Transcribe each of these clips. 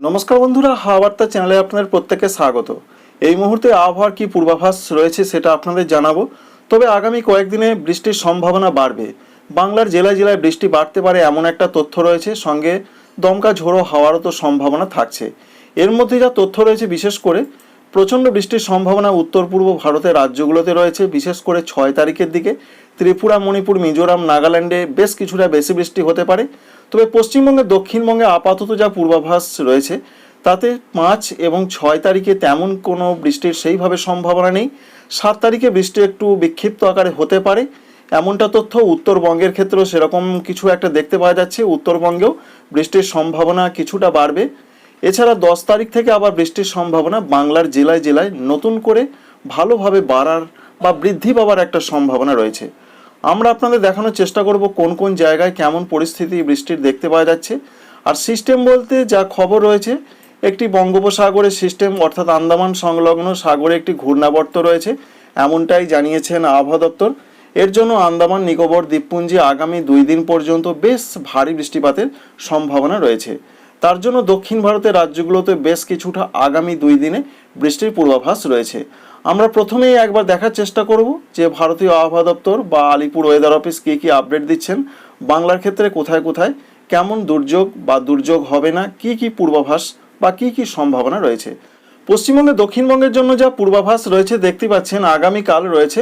নমস্কার বন্ধুরা, হাওয়ার্তা চ্যানেলে আপনাদের প্রত্যেককে স্বাগত। এই মুহূর্তে আবহাওয়ার কি পূর্বাভাস রয়েছে সেটা আপনাদের জানাব, তবে আগামী কয়েকদিনে বৃষ্টির সম্ভাবনা বাড়বে। বাংলার জেলায় জেলায় বৃষ্টি বাড়তে পারে এমন একটা তথ্য রয়েছে, সঙ্গে দমকা ঝোড়ো হওয়ারও তো সম্ভাবনা থাকছে। এর মধ্যে যা তথ্য রয়েছে, বিশেষ করে প্রচণ্ড বৃষ্টির সম্ভাবনা উত্তর পূর্ব ভারতের রাজ্যগুলোতে রয়েছে, বিশেষ করে ছয় তারিখের দিকে। ত্রিপুরা, মণিপুর, মিজোরাম, নাগাল্যান্ডে বেশ কিছুটা বেশি বৃষ্টি হতে পারে। তবে পশ্চিমবঙ্গে, দক্ষিণবঙ্গে আপাতত যা পূর্বাভাস রয়েছে, তাতে পাঁচ এবং ছয় তারিখে তেমন কোনো বৃষ্টির সেইভাবে সম্ভাবনা নেই। সাত তারিখে বৃষ্টি একটু বিক্ষিপ্ত আকারে হতে পারে। এমনটা তথ্য উত্তরবঙ্গের ক্ষেত্রেও সেরকম কিছু একটা দেখতে পাওয়া যাচ্ছে। উত্তরবঙ্গেও বৃষ্টির সম্ভাবনা কিছুটা বাড়বে। এছাড়া দশ তারিখ থেকে আবার বৃষ্টির সম্ভাবনা বাংলার জেলায় জেলায়। নতুন করে ভালোভাবে বাড়ার বা বৃদ্ধি পাওয়ার একটা সম্ভাবনা রয়েছে। আমরা আপনাদের দেখানোর চেষ্টা করব কোন কোন জায়গায় কেমন পরিস্থিতি বৃষ্টির দেখতে পাওয়া যাচ্ছে। আর সিস্টেম বলতে যা খবর রয়েছে, একটি বঙ্গোপসাগরের সিস্টেম অর্থাৎ আন্দামান সংলগ্ন সাগরে একটি ঘূর্ণাবর্ত রয়েছে, এমনটাই জানিয়েছেন আবহাওয়া দপ্তর। এর জন্য আন্দামান নিকোবর দ্বীপপুঞ্জে আগামী দুই দিন পর্যন্ত বেশ ভারী বৃষ্টিপাতের সম্ভাবনা রয়েছে। তার জন্য দক্ষিণ ভারতের রাজ্যগুলোতে বেশ কিছুটা আগামী দুই দিনে বৃষ্টির পূর্বাভাস রয়েছে। আমরা প্রথমেই একবার দেখার চেষ্টা করব যে ভারতীয় আবহাওয়া দপ্তর বা আলিপুর ওয়েদার অফিস কী কী আপডেট দিচ্ছেন, বাংলার ক্ষেত্রে কোথায় কোথায়, কেমন দুর্যোগ বা দুর্যোগ হবে না, কি কি পূর্বাভাস বা কি কি সম্ভাবনা রয়েছে। পশ্চিমবঙ্গে দক্ষিণবঙ্গের জন্য যা পূর্বাভাস রয়েছে দেখতে পাচ্ছেন, আগামীকাল রয়েছে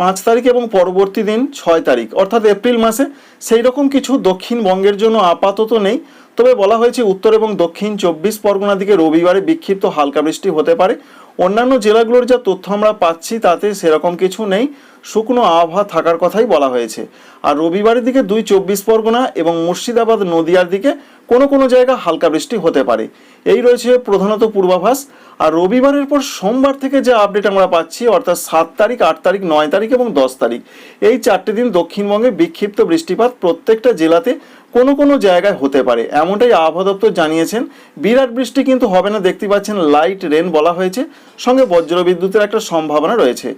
পাঁচ তারিখ এবং পরবর্তী দিন ছয় তারিখ। অর্থাৎ এপ্রিল মাসে সেই রকম কিছু দক্ষিণবঙ্গের জন্য আপাতত নেই। তবে বলা হয়েছে, উত্তর এবং দক্ষিণ চব্বিশ পরগনা দিকে রবিবারে বিক্ষিপ্ত হালকা বৃষ্টি হতে পারে। অন্যান্য জেলাগুলোর যা তথ্য আমরা পাচ্ছি তাতে সেরকম কিছু নেই। শুকনো আবহাওয়া থাকার কথাই বলা হয়েছে। আর রবিবারের দিকে দুই চব্বিশ পরগনা এবং মুর্শিদাবাদ নদিয়ার দিকে কোনো কোনো জায়গা হালকা বৃষ্টি হতে পারে। এই রয়েছে প্রধানত পূর্বাভাস। আর রবিবারের পর সোমবার থেকে যে আপডেট আমরা পাচ্ছি, অর্থাৎ সাত তারিখ, আট তারিখ, নয় তারিখ এবং দশ তারিখ, এই চারটে দিন দক্ষিণবঙ্গে বিক্ষিপ্ত বৃষ্টিপাত প্রত্যেকটা জেলাতে কোনো কোনো জায়গায় হতে পারে। এমনটাই আবহাওয়া দপ্তর জানিয়েছেন। বিরাট বৃষ্টি কিন্তু হবে না, দেখতে পাচ্ছেন, লাইট রেন বলা হয়েছে। সঙ্গে বজ্রবিদ্যুতের একটা সম্ভাবনা রয়েছে।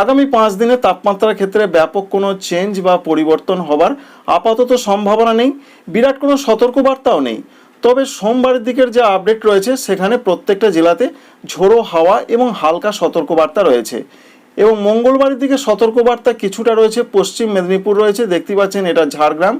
আগামী পাঁচ দিনে তাপমাত্রার ক্ষেত্রে ব্যাপক কোনো চেঞ্জ বা পরিবর্তন হবার আপাতত সম্ভাবনা নেই, বিরাট কোনো সতর্কবার্তাও নেই। তবে সোমবারের দিকের যে আপডেট রয়েছে, সেখানে প্রত্যেকটা জেলাতে ঝোড়ো হাওয়া এবং হালকা সতর্কবার্তা রয়েছে। এবং মঙ্গলবারের দিকে সতর্কবার্তা কিছুটা রয়েছে, পশ্চিম মেদিনীপুর রয়েছে, দেখতে পাচ্ছেন এটা ঝাড়গ্রাম,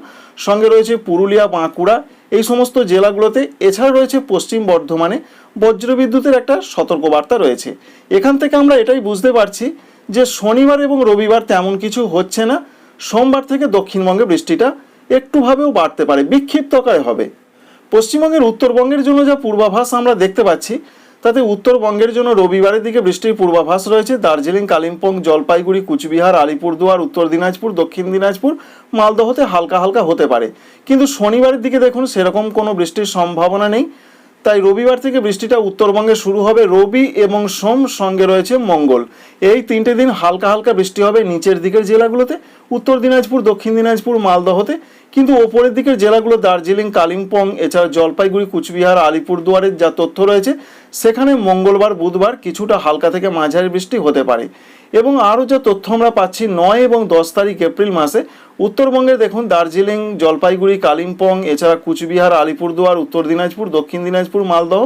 সঙ্গে রয়েছে পুরুলিয়া, বাঁকুড়া, এই সমস্ত জেলাগুলোতে। এছাড়া রয়েছে পশ্চিম বর্ধমানে বজ্রবিদ্যুতের একটা সতর্কবার্তা রয়েছে। এখান থেকে আমরা এটাই বুঝতে পারছি যে শনিবার এবং রবিবার তেমন কিছু হচ্ছে না। সোমবার থেকে দক্ষিণবঙ্গে বৃষ্টিটা একটুভাবেও বাড়তে পারে, বিক্ষিপ্তকায় হবে। পশ্চিমবঙ্গের উত্তরবঙ্গের জন্য যা পূর্বাভাস আমরা দেখতে পাচ্ছি তাতে উত্তরবঙ্গের জন্য রবিবারের দিকে বৃষ্টির পূর্বাভাস রয়েছে। দার্জিলিং, কালিম্পং, জলপাইগুড়ি, কুচবিহার, আলিপুরদুয়ার, উত্তর দিনাজপুর, দক্ষিণ দিনাজপুর, মালদহতে হালকা হালকা হতে পারে। কিন্তু শনিবারের দিকে দেখুন, সেরকম কোনো বৃষ্টির সম্ভাবনা নেই। তাই রবিবার থেকে বৃষ্টিটা উত্তরবঙ্গে শুরু হবে রবি এবং সোম সঙ্গে রয়েছে মঙ্গল। এই তিনটে দিন হালকা হালকা বৃষ্টি হবে নিচের দিকের জেলাগুলোতে। উত্তর দিনাজপুর, দক্ষিণ দিনাজপুর, মালদহতে কিন্তু ওপরের দিকের জেলাগুলো দার্জিলিং, কালিম্পং, এছাড়া জলপাইগুড়ি, কুচবিহার আলিপুরদুয়ারের যা তথ্য রয়েছে, সেখানে মঙ্গলবার, বুধবার কিছুটা হালকা থেকে মাঝারি বৃষ্টি হতে পারে। এবং আরও যা তথ্য আমরা পাচ্ছি, নয় এবং দশ তারিখ এপ্রিল মাসে, উত্তরবঙ্গে দেখুন দার্জিলিং, জলপাইগুড়ি, কালিম্পং, এছাড়া কুচবিহার, আলিপুরদুয়ার, উত্তর দিনাজপুর, দক্ষিণ দিনাজপুর, মালদহ,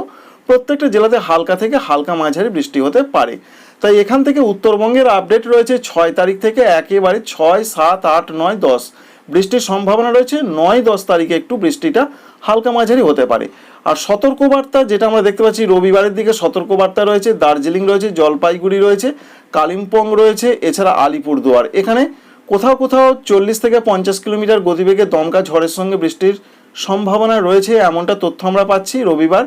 প্রত্যেকটা জেলাতে হালকা থেকে হালকা মাঝারি বৃষ্টি হতে পারে। তাই এখান থেকে উত্তরবঙ্গের আপডেট রয়েছে ছয় তারিখ থেকে একেবারে ছয়, সাত, আট, নয়, দশ। বৃষ্টির সম্ভাবনা রয়েছে। নয় দশ তারিখে একটু বৃষ্টিটা হালকা মাঝারি হতে পারে। আর সতর্কবার্তা যেটা আমরা দেখতে পাচ্ছি, রবিবারের দিকে সতর্কবার্তা রয়েছে, দার্জিলিং রয়েছে, জলপাইগুড়ি রয়েছে, কালিম্পং রয়েছে, এছাড়া আলিপুরদুয়ার। এখানে কোথাও কোথাও চল্লিশ থেকে পঞ্চাশ কিলোমিটার গতিবেগে দমকা ঝড়ের সঙ্গে বৃষ্টির সম্ভাবনা রয়েছে, এমনটা তথ্য আমরা পাচ্ছি। রবিবার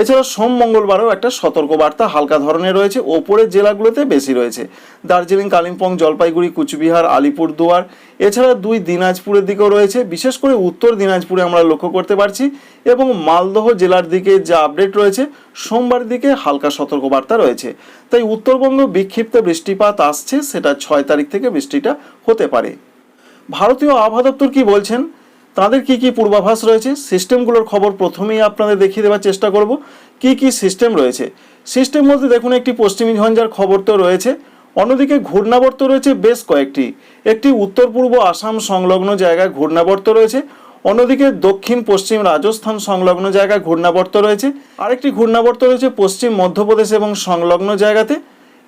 এছাড়া সোম মঙ্গলবারও একটা সতর্কবার্তা হালকা ধরনের রয়েছে। ওপরের জেলাগুলোতে বেশি রয়েছে। দার্জিলিং, কালিম্পং, জলপাইগুড়ি, কুচবিহার, আলিপুরদুয়ার, এছাড়া দুই দিনাজপুরের দিকেও রয়েছে। বিশেষ করে উত্তর দিনাজপুরে আমরা লক্ষ্য করতে পারছি এবং মালদহ জেলার দিকে যা আপডেট রয়েছে, সোমবার দিকে হালকা সতর্কবার্তা রয়েছে। তাই উত্তরবঙ্গ বিক্ষিপ্ত বৃষ্টিপাত আসছে, সেটা ছয় তারিখ থেকে বৃষ্টিটা হতে পারে। ভারতীয় আবহাওয়া দপ্তর কি বলছেন? তাদের কি কি পূর্বাভাস রয়েছে? সিস্টেমগুলোর খবর প্রথমেই আপনাদের দেখিয়ে দেওয়ার চেষ্টা করব। কি কি সিস্টেম রয়েছে? সিস্টেম বলতে দেখুন, একটি পশ্চিমী ঝঞ্ঝার খবর তো রয়েছে। অন্যদিকে ঘূর্ণাবর্ত রয়েছে বেশ কয়েকটি। একটি উত্তর পূর্ব আসাম সংলগ্ন জায়গায় ঘূর্ণাবর্ত রয়েছে। অন্যদিকে দক্ষিণ পশ্চিম রাজস্থান সংলগ্ন জায়গায় ঘূর্ণাবর্ত রয়েছে। আরেকটি ঘূর্ণাবর্ত রয়েছে পশ্চিম মধ্যপ্রদেশ এবং সংলগ্ন জায়গাতে।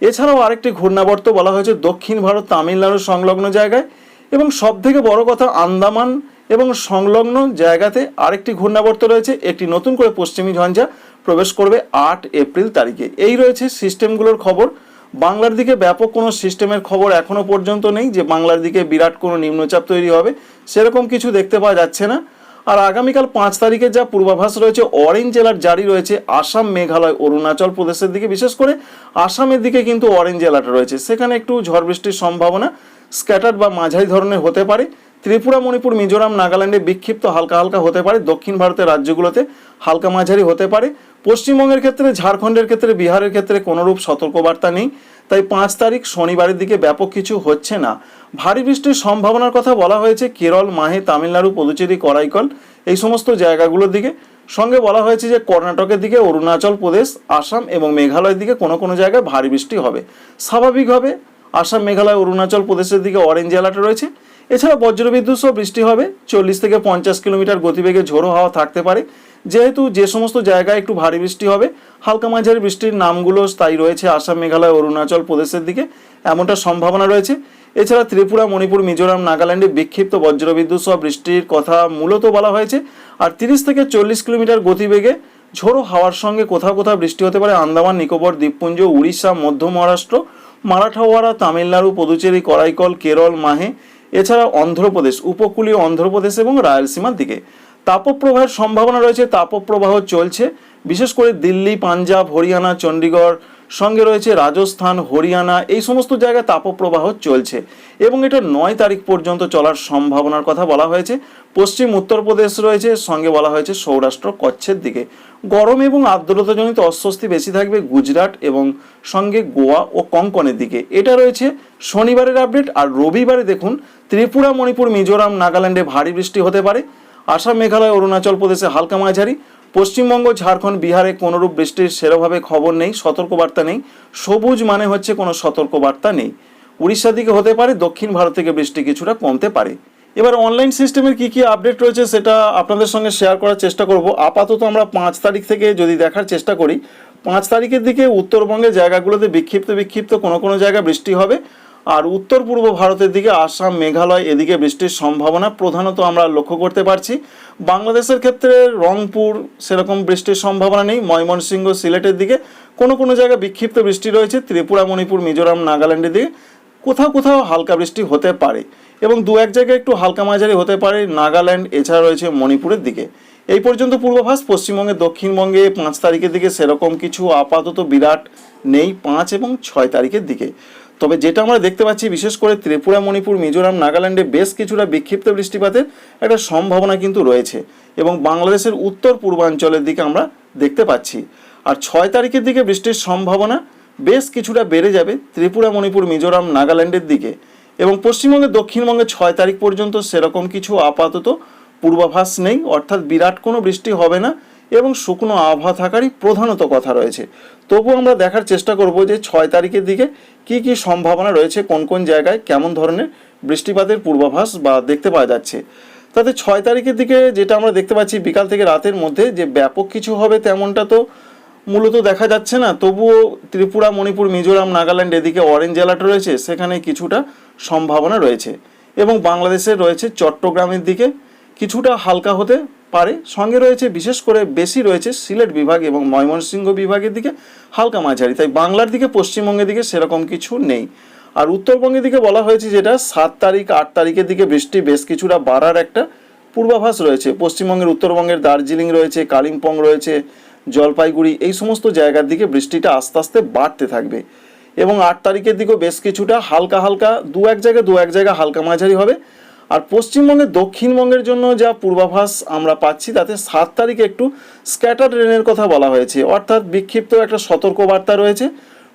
এছাড়াও আরেকটি ঘূর্ণাবর্ত বলা হয়েছে দক্ষিণ ভারত তামিলনাড়ু সংলগ্ন জায়গায়। এবং সব থেকে বড় কথা, আন্দামান এবং সংলগ্ন জায়গাতে আরেকটি ঘূর্ণাবর্ত রয়েছে, একটি নতুন করে পশ্চিমী ঝঞ্ঝা প্রবেশ করবে আট এপ্রিল তারিখে। এই রয়েছে সিস্টেমগুলোর খবর। বাংলার দিকে ব্যাপক কোনো সিস্টেমের খবর এখনও পর্যন্ত নেই যে বাংলার দিকে বিরাট কোনো নিম্নচাপ তৈরি হবে। সেরকম কিছু দেখতে পাওয়া যাচ্ছে না। আর আগামীকাল পাঁচ তারিখে যা পূর্বাভাস রয়েছে, অরেঞ্জ জেলার জারি রয়েছে আসাম, মেঘালয়, অরুণাচল প্রদেশের দিকে। বিশেষ করে আসামের দিকে কিন্তু অরেঞ্জ অ্যালার্ট রয়েছে। সেখানে একটু ঝড় বৃষ্টির সম্ভাবনা স্ক্যাটার বা মাঝারি ধরনের হতে পারে। ত্রিপুরা, মণিপুর, মিজোরাম, নাগাল্যান্ডে বিক্ষিপ্ত হালকা হালকা হতে পারে। দক্ষিণ ভারতের রাজ্যগুলোতে হালকা মাঝারি হতে পারে। পশ্চিমবঙ্গের ক্ষেত্রে, ঝাড়খণ্ডের ক্ষেত্রে, বিহারের ক্ষেত্রে কোনোরূপ সতর্কবার্তা নেই। তাই পাঁচ তারিখ শনিবারের দিকে ব্যাপক কিছু হচ্ছে না। ভারী বৃষ্টির সম্ভাবনার কথা বলা হয়েছে কেরল, মাহে, তামিলনাড়ু, পুদুচেরি, করাইকল এই সমস্ত জায়গাগুলোর দিকে। সঙ্গে বলা হয়েছে যে কর্ণাটকের দিকে, অরুণাচল প্রদেশ, আসাম এবং মেঘালয়ের দিকে কোনো কোনো জায়গায় ভারী বৃষ্টি হবে। স্বাভাবিকভাবে আসাম, মেঘালয়, অরুণাচল প্রদেশের দিকে অরেঞ্জ অ্যালার্ট রয়েছে। এছাড়া বজ্রবিদ্যুৎ সহ বৃষ্টি হবে। চল্লিশ থেকে পঞ্চাশ কিলোমিটার গতিবেগে ঝোড়ো হাওয়া থাকতে পারে। যেহেতু যে সমস্ত জায়গায় একটু ভারী বৃষ্টি হবে, হালকা মাঝারি বৃষ্টির নামগুলো স্থায়ী রয়েছে আসাম, মেঘালয়, অরুণাচল প্রদেশের দিকে। এমনটা সম্ভাবনা রয়েছে। এছাড়া ত্রিপুরা, মণিপুর, মিজোরাম, নাগাল্যান্ডে বিক্ষিপ্ত বজ্রবিদ্যুৎ সহ বৃষ্টির কথা মূলত বলা হয়েছে। আর তিরিশ থেকে চল্লিশ কিলোমিটার গতিবেগে ঝোড়ো হাওয়ার সঙ্গে কোথাও কোথাও বৃষ্টি হতে পারে। আন্দামান, নিকোবর, দ্বীপপুঞ্জ, উড়িষ্যা, মধ্য মহারাষ্ট্র মারাঠাওয়াড়া তামিলনাড়ু, পুদুচেরি, করাইকল, কেরল, মাহে এছাড়া অন্ধ্রপ্রদেশ, উপকূলীয় অন্ধ্রপ্রদেশ এবং রায়লসীমার দিকে। তাপপ্রবাহের সম্ভাবনা রয়েছে, তাপপ্রবাহ চলছে। বিশেষ করে দিল্লি, পাঞ্জাব, হরিয়ানা চণ্ডীগড় সঙ্গে রয়েছে রাজস্থান, হরিয়ানা, এই সমস্ত জায়গায় তাপপ্রবাহ চলছে। এবং এটা নয় তারিখ পর্যন্ত চলার সম্ভাবনার কথা বলা হয়েছে। পশ্চিম উত্তরপ্রদেশ রয়েছে, সঙ্গে বলা হয়েছে সৌরাষ্ট্র কচ্ছের দিকে। গরম এবং আর্দ্রতাজনিত অস্বস্তি বেশি থাকবে গুজরাট এবং সঙ্গে গোয়া ও কঙ্কনের দিকে। এটা রয়েছে শনিবারের আপডেট, আর রবিবারে দেখুন ত্রিপুরা, মণিপুর, মিজোরাম, নাগাল্যান্ডে ভারী বৃষ্টি হতে পারে। আসাম, মেঘালয়, অরুণাচল প্রদেশে হালকা মাঝারি। পশ্চিমবঙ্গ, ঝাড়খণ্ড, বিহারে কোনোরূপ বৃষ্টির সেরভাবে খবর নেই, সতর্কবার্তা নেই। সবুজ মানে হচ্ছে কোনো সতর্কবার্তা নেই। উড়িষ্যার দিকে হতে পারে, দক্ষিণ ভারত থেকে বৃষ্টি কিছুটা কমতে পারে। এবার অনলাইন সিস্টেমের কি কি আপডেট রয়েছে সেটা আপনাদের সঙ্গে শেয়ার করার চেষ্টা করব। আপাতত আমরা পাঁচ তারিখ থেকে যদি দেখার চেষ্টা করি, পাঁচ তারিখের দিকে উত্তরবঙ্গের জায়গাগুলোতে বিক্ষিপ্ত বিক্ষিপ্ত কোনো কোনো জায়গায় বৃষ্টি হবে। আর উত্তর পূর্ব ভারতের দিকে আসাম, মেঘালয়, এদিকে বৃষ্টির সম্ভাবনা প্রধানত আমরা লক্ষ্য করতে পারছি। বাংলাদেশের ক্ষেত্রে রংপুর সেরকম বৃষ্টির সম্ভাবনা নেই। ময়মনসিংহ, সিলেটের দিকে কোনো কোনো জায়গায় বিক্ষিপ্ত বৃষ্টি রয়েছে। ত্রিপুরা, মণিপুর, মিজোরাম, নাগাল্যান্ডের দিকে কোথাও কোথাও হালকা বৃষ্টি হতে পারে এবং দু এক জায়গায় একটু হালকা মাঝারি হতে পারে। নাগাল্যান্ড, এছাড়া রয়েছে মণিপুরের দিকে। এই পর্যন্ত পূর্বাভাস, পশ্চিমবঙ্গে, দক্ষিণবঙ্গে পাঁচ তারিখের দিকে সেরকম কিছু আপাতত বিরাট নেই, পাঁচ এবং ছয় তারিখের দিকে। তবে যেটা আমরা দেখতে পাচ্ছি, বিশেষ করে ত্রিপুরা, মণিপুর, মিজোরাম, নাগাল্যান্ডে বেশ কিছুটা বিক্ষিপ্ত বৃষ্টিপাতের একটা সম্ভাবনা কিন্তু রয়েছে এবং বাংলাদেশের উত্তর পূর্বাঞ্চলের দিকে আমরা দেখতে পাচ্ছি। আর ছয় তারিখের দিকে বৃষ্টির সম্ভাবনা বেশ কিছুটা বেড়ে যাবে ত্রিপুরা, মণিপুর, মিজোরাম, নাগাল্যান্ডের দিকে এবং পশ্চিমবঙ্গে দক্ষিণবঙ্গে ছয় তারিখ পর্যন্ত সেরকম কিছু আপাতত পূর্বাভাস নেই। অর্থাৎ বিরাট কোনো বৃষ্টি হবে না এবং শুকনো আবহাওয়া থাকারই প্রধানত কথা রয়েছে। তবু আমরা দেখার চেষ্টা করব যে ছয় তারিখের দিকে কি কি সম্ভাবনা রয়েছে, কোন কোন জায়গায় কেমন ধরনের বৃষ্টিপাতের পূর্বাভাস বা দেখতে পাওয়া যাচ্ছে। তাতে ছয় তারিখের দিকে যেটা আমরা দেখতে পাচ্ছি, বিকাল থেকে রাতের মধ্যে যে ব্যাপক কিছু হবে তেমনটা তো মূলত দেখা যাচ্ছে না, তবুও ত্রিপুরা, মণিপুর, মিজোরাম, নাগাল্যান্ড এদিকে অরেঞ্জ অ্যালার্ট রয়েছে, সেখানে কিছুটা সম্ভাবনা রয়েছে। এবং বাংলাদেশের রয়েছে চট্টগ্রামের দিকে, কিছুটা হালকা হতে পারে। সঙ্গে রয়েছে, বিশেষ করে বেশি রয়েছে সিলেট বিভাগ এবং ময়মনসিংহ বিভাগের দিকে হালকা মাঝারি। তাই বাংলার দিকে, পশ্চিমবঙ্গের দিকে সেরকম কিছু নেই। আর উত্তরবঙ্গের দিকে বলা হয়েছে যেটা, সাত তারিখ, আট তারিখের দিকে বৃষ্টি বেশ কিছুটা বাড়ার একটা পূর্বাভাস রয়েছে। পশ্চিমবঙ্গের, উত্তরবঙ্গের দার্জিলিং রয়েছে, কালিম্পং রয়েছে জলপাইগুড়ি, এই সমস্ত জায়গার দিকে বৃষ্টিটা আস্তে আস্তে বাড়তে থাকবে। এবং আট তারিখের দিকেও বেশ কিছুটা হালকা হালকা, দু এক জায়গায় দু এক জায়গায় হালকা মাঝারি হবে। আর পশ্চিমবঙ্গের, দক্ষিণবঙ্গের জন্য যা পূর্বাভাস আমরা পাচ্ছি, তাতে সাত তারিখে একটু স্ক্যাটার রেনের কথা বলা হয়েছে। অর্থাৎ বিক্ষিপ্ত একটা সতর্কবার্তা রয়েছে।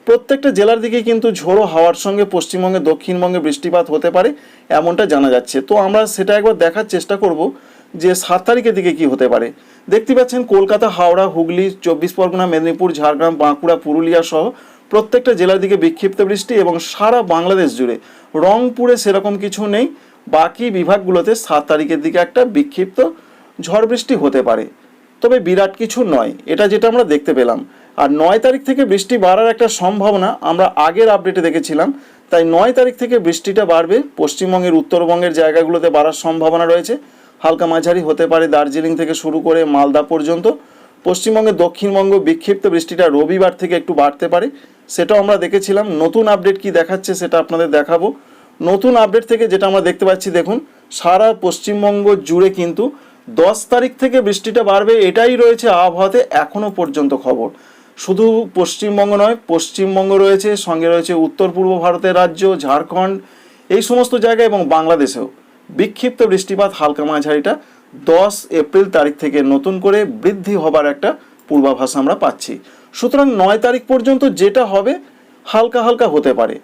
প্রত্যেকটা জেলার দিকে কিন্তু ঝোড়ো হাওয়ার সঙ্গে পশ্চিমবঙ্গে, দক্ষিণবঙ্গে বৃষ্টিপাত হতে পারে, এমনটা জানা যাচ্ছে। তো আমরা সেটা একবার দেখার চেষ্টা করব। যে সাত তারিখের দিকে কি হতে পারে? দেখতে পাচ্ছেন কলকাতা, হাওড়া, হুগলি, চব্বিশ পরগনা, মেদিনীপুর, ঝাড়গ্রাম, বাঁকুড়া, পুরুলিয়া সহ প্রত্যেকটা জেলার দিকে বিক্ষিপ্ত বৃষ্টি এবং সারা বাংলাদেশ জুড়ে। রংপুরে সেরকম কিছু নেই। বাকি বিভাগগুলোতে সাত তারিখের দিকে একটা বিক্ষিপ্ত ঝড় বৃষ্টি হতে পারে। তবে বিরাট কিছু নয়, এটা যেটা আমরা দেখতে পেলাম। আর নয় তারিখ থেকে বৃষ্টি বাড়ার একটা সম্ভাবনা আমরা আগের আপডেটে দেখেছিলাম। তাই নয় তারিখ থেকে বৃষ্টিটা বাড়বে। পশ্চিমবঙ্গের, উত্তরবঙ্গের জায়গাগুলোতে বাড়ার সম্ভাবনা রয়েছে। হালকা মাঝারি হতে পারে দার্জিলিং থেকে শুরু করে মালদা পর্যন্ত। পশ্চিমবঙ্গে দক্ষিণবঙ্গ বিক্ষিপ্ত বৃষ্টিটা রবিবার থেকে একটু বাড়তে পারে। সেটাও আমরা দেখেছিলাম। নতুন আপডেট কি দেখাচ্ছে সেটা আপনাদের দেখাবো। নতুন আপডেট থেকে যেটা আমরা দেখতে পাচ্ছি, দেখুন, সারা পশ্চিমবঙ্গ জুড়ে কিন্তু দশ তারিখ থেকে বৃষ্টিটা বাড়বে, এটাই রয়েছে আবহাওয়াতে এখনও পর্যন্ত খবর। শুধু পশ্চিমবঙ্গ নয়, পশ্চিমবঙ্গ রয়েছে, সঙ্গে রয়েছে উত্তর পূর্ব ভারতের রাজ্য, ঝাড়খণ্ড, এই সমস্ত জায়গায় এবং বাংলাদেশেও। বিক্ষিপ্ত বৃষ্টিপাত হালকা মাঝারিটা দশ এপ্রিল তারিখ থেকে নতুন করে বৃদ্ধি হবার একটা পূর্বাভাস আমরা পাচ্ছি। সুতরাং নয় তারিখ পর্যন্ত যেটা হবে হালকা হালকা হতে পারে।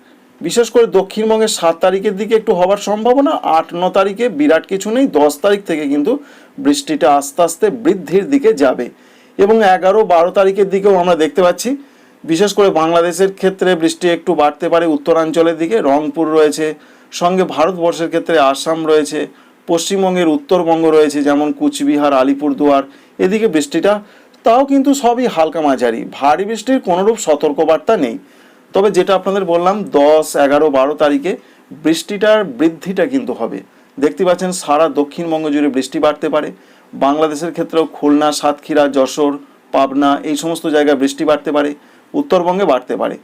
বিশেষ করে দক্ষিণবঙ্গের সাত তারিখের দিকে একটু হওয়ার সম্ভাবনা, আট ন তারিখে বিরাট কিছু নেই, দশ তারিখ থেকে কিন্তু বৃষ্টিটা আস্তে আস্তে বৃদ্ধির দিকে যাবে। এবং এগারো বারো তারিখের দিকেও আমরা দেখতে পাচ্ছি। বিশেষ করে বাংলাদেশের ক্ষেত্রে বৃষ্টি একটু বাড়তে পারে উত্তরাঞ্চলের দিকে, রংপুর রয়েছে সঙ্গে ভারতবর্ষের ক্ষেত্রে আসাম রয়েছে, পশ্চিমবঙ্গের উত্তরবঙ্গ রয়েছে, যেমন কুচবিহার, আলিপুরদুয়ার, এদিকে বৃষ্টিটা, তাও কিন্তু সবই হালকা মাঝারি, ভারী বৃষ্টির কোনোরূপ সতর্কবার্তা নেই। তবে যেটা আপনাদের বললাম, দশ, এগারো, বারো তারিখে বৃষ্টিটার বৃদ্ধিটা কিন্তু হবে। দেখতে পাচ্ছেন, সারা দক্ষিণবঙ্গ জুড়ে বৃষ্টি বাড়তে পারে। বাংলাদেশের ক্ষেত্রেও খুলনা, সাতক্ষীরা, যশোর, পাবনা, এই সমস্ত জায়গায় বৃষ্টি বাড়তে পারে, উত্তরবঙ্গে বাড়তে পারে।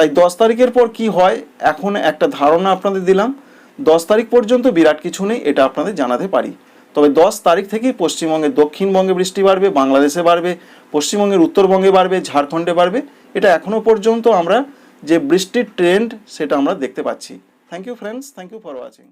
তাই দশ তারিখের পর কি হয়? এখন একটা ধারণা আপনাদের দিলাম। দশ তারিখ পর্যন্ত বিরাট কিছু নেই, এটা আপনাদের জানাতে পারি। তবে দশ তারিখ থেকেই পশ্চিমবঙ্গে, দক্ষিণবঙ্গে বৃষ্টি বাড়বে, বাংলাদেশে বাড়বে, পশ্চিমবঙ্গের উত্তরবঙ্গে বাড়বে, ঝাড়খণ্ডে বাড়বে। এটা এখনও পর্যন্ত আমরা যে বৃষ্টির ট্রেন্ড সেটা আমরা দেখতে পাচ্ছি। Thank you friends thank you for watching